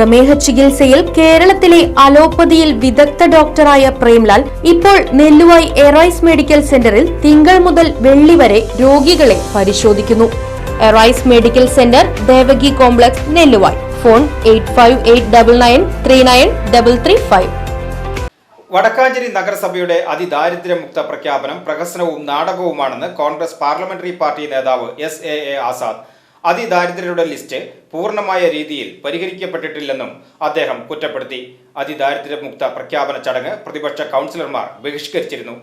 പ്രമേഹ ചികിത്സയിൽ കേരളത്തിലെ അലോപ്പതിയിൽ വിദഗ്ധ ഡോക്ടറായ പ്രേംലാൽ ഇപ്പോൾ നെല്ലുവായി എറൈസ് മെഡിക്കൽ സെന്ററിൽ തിങ്കൾ മുതൽ വെള്ളി വരെ രോഗികളെ പരിശോധിക്കുന്നു. Arise medical centre Devaki complex Nelluvayi. Phone eight Vadakkanchery നഗരസഭയുടെ അതിദാരിദ്ര്യമുക്ത പ്രഖ്യാപനം പ്രഹസനവും നാടകവുമാണെന്ന് കോൺഗ്രസ് പാർലമെന്ററി പാർട്ടി നേതാവ് എസ് എ എ ആസാദ്. അതിദാരിദ്ര്യരുടെ ലിസ്റ്റ് പൂർണമായ രീതിയിൽ പരിഹരിക്കപ്പെട്ടിട്ടില്ലെന്നും അദ്ദേഹം കുറ്റപ്പെടുത്തി. അതിദാരിദ്ര്യമുക്ത പ്രഖ്യാപന ചടങ്ങ് പ്രതിപക്ഷ കൗൺസിലർമാർ ബഹിഷ്കരിച്ചിരുന്നു.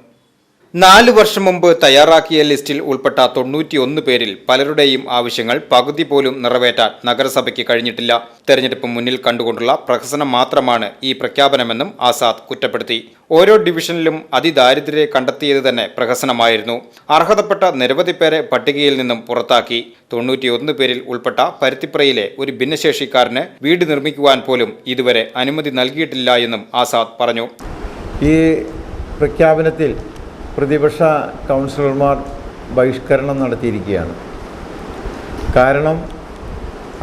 നാലു വർഷം മുമ്പ് തയ്യാറാക്കിയ ലിസ്റ്റിൽ ഉൾപ്പെട്ട തൊണ്ണൂറ്റിയൊന്ന് പേരിൽ പലരുടെയും ആവശ്യങ്ങൾ പകുതി പോലും നിറവേറ്റാൻ നഗരസഭയ്ക്ക് കഴിഞ്ഞിട്ടില്ല. തെരഞ്ഞെടുപ്പ് മുന്നിൽ കണ്ടുകൊണ്ടുള്ള പ്രഹസനം മാത്രമാണ് ഈ പ്രഖ്യാപനമെന്നും ആസാദ് കുറ്റപ്പെടുത്തി. ഓരോ ഡിവിഷനിലും അതിദാരിദ്ര്യരെ കണ്ടെത്തിയത് തന്നെ പ്രഹസനമായിരുന്നു. അർഹതപ്പെട്ട നിരവധി പേരെ പട്ടികയിൽ നിന്നും പുറത്താക്കി. തൊണ്ണൂറ്റിയൊന്ന് പേരിൽ ഉൾപ്പെട്ട പരുത്തിപ്രയിലെ ഒരു ഭിന്നശേഷിക്കാരന് വീട് നിർമ്മിക്കുവാൻ പോലും ഇതുവരെ അനുമതി നൽകിയിട്ടില്ല എന്നും ആസാദ് പറഞ്ഞു. ഈ പ്രഖ്യാപനത്തിൽ പ്രതിപക്ഷ കൗൺസിലർമാർ ബഹിഷ്കരണം നടത്തിയിരിക്കുകയാണ്. കാരണം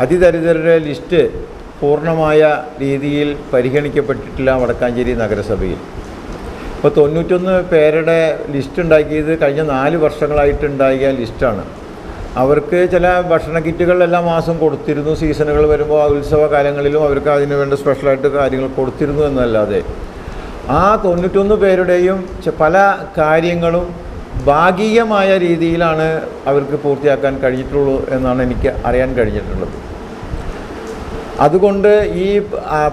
അതിദരിദ്രരുടെ ലിസ്റ്റ് പൂർണമായ രീതിയിൽ പരിഗണിക്കപ്പെട്ടിട്ടില്ല വടക്കാഞ്ചേരി നഗരസഭയിൽ. ഇപ്പോൾ തൊണ്ണൂറ്റൊന്ന് പേരുടെ ലിസ്റ്റ് ഉണ്ടാക്കിയത് കഴിഞ്ഞ നാല് വർഷങ്ങളായിട്ടുണ്ടാക്കിയ ലിസ്റ്റാണ്. അവർക്ക് ചില ഭക്ഷണ കിറ്റുകൾ എല്ലാ മാസം കൊടുത്തിരുന്നു. സീസണുകൾ വരുമ്പോൾ ഉത്സവ കാലങ്ങളിലും അവർക്ക് അതിന് വേണ്ട സ്പെഷ്യലായിട്ട് കാര്യങ്ങൾ കൊടുത്തിരുന്നു എന്നല്ലാതെ ആ തൊണ്ണൂറ്റൊന്ന് പേരുടെയും പല കാര്യങ്ങളും ഭാഗികമായ രീതിയിലാണ് അവർക്ക് പൂർത്തിയാക്കാൻ കഴിഞ്ഞിട്ടുള്ളൂ എന്നാണ് എനിക്ക് അറിയാൻ കഴിഞ്ഞിട്ടുള്ളത്. അതുകൊണ്ട് ഈ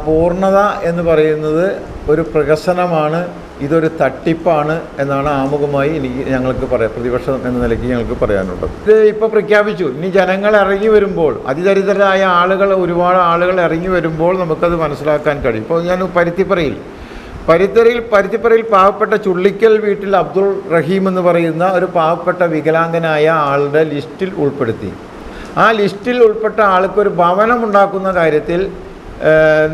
പൂർണത എന്ന് പറയുന്നത് ഒരു പ്രഹസനമാണ് ഇതൊരു തട്ടിപ്പാണ് എന്നാണ് ആമുഖമായി എനിക്ക് ഞങ്ങൾക്ക് പറയാം പ്രതിപക്ഷം എന്ന നിലയ്ക്ക് ഞങ്ങൾക്ക് പറയാനുള്ളത്. ഇത് ഇപ്പോൾ പ്രഖ്യാപിച്ചു. ഇനി ജനങ്ങൾ ഇറങ്ങി വരുമ്പോൾ അതിദരിദ്രരായ ആളുകൾ ഒരുപാട് ആളുകൾ ഇറങ്ങി വരുമ്പോൾ നമുക്കത് മനസ്സിലാക്കാൻ കഴിയും. ഇപ്പോൾ ഞാൻ പരുത്തിപ്പറയിൽ പരുത്തറയിൽ പരുത്തിപ്പറയിൽ പാവപ്പെട്ട ചുള്ളിക്കൽ വീട്ടിൽ അബ്ദുൾ റഹീം എന്ന് പറയുന്ന ഒരു പാവപ്പെട്ട വികലാംഗനായ ആളുടെ ലിസ്റ്റിൽ ഉൾപ്പെടുത്തി. ആ ലിസ്റ്റിൽ ഉൾപ്പെട്ട ആൾക്കൊരു ഒരു ഭവനം ഉണ്ടാക്കുന്ന കാര്യത്തിൽ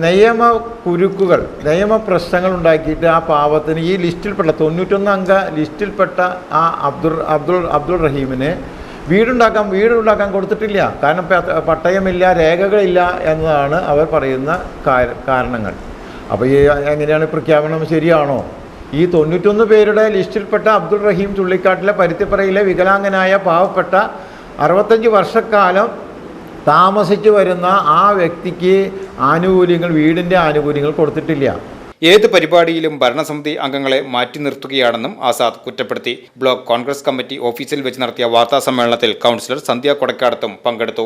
നിയമ കുരുക്കുകൾ നിയമ പ്രശ്നങ്ങൾ ഉണ്ടാക്കിയിട്ട് ആ പാവത്തിന് ഈ ലിസ്റ്റിൽപ്പെട്ട തൊണ്ണൂറ്റൊന്ന് അംഗ ലിസ്റ്റിൽപ്പെട്ട ആ അബ്ദുൾ അബ്ദുൾ അബ്ദുൾ റഹീമിന് വീടുണ്ടാക്കാൻ വീടുണ്ടാക്കാൻ കൊടുത്തിട്ടില്ല. കാരണം പട്ടയമില്ല രേഖകളില്ല എന്നതാണ് അവർ പറയുന്ന കാരണങ്ങൾ. അപ്പോൾ ഈ എങ്ങനെയാണ് പ്രഖ്യാപനം? ശരിയാണോ? ഈ തൊണ്ണൂറ്റൊന്ന് പേരുടെ ലിസ്റ്റിൽപ്പെട്ട അബ്ദുൾ റഹീം ചുള്ളിക്കാട്ടിലെ പരുത്തിപ്പറയിലെ വികലാംഗനായ പാവപ്പെട്ട അറുപത്തഞ്ച് വർഷക്കാലം താമസിച്ചു വരുന്ന ആ വ്യക്തിക്ക് ആനുകൂല്യങ്ങൾ വീടിന്റെ ആനുകൂല്യങ്ങൾ കൊടുത്തിട്ടില്ല. ഏത് പരിപാടിയിലും ഭരണസമിതി അംഗങ്ങളെ മാറ്റി നിർത്തുകയാണെന്നും ആസാദ് കുറ്റപ്പെടുത്തി. ബ്ലോക്ക് കോൺഗ്രസ് കമ്മിറ്റി ഓഫീസിൽ വെച്ച് നടത്തിയ വാർത്താ സമ്മേളനത്തിൽ കൗൺസിലർ സന്ധ്യ കൊടക്കാടത്തും പങ്കെടുത്തു.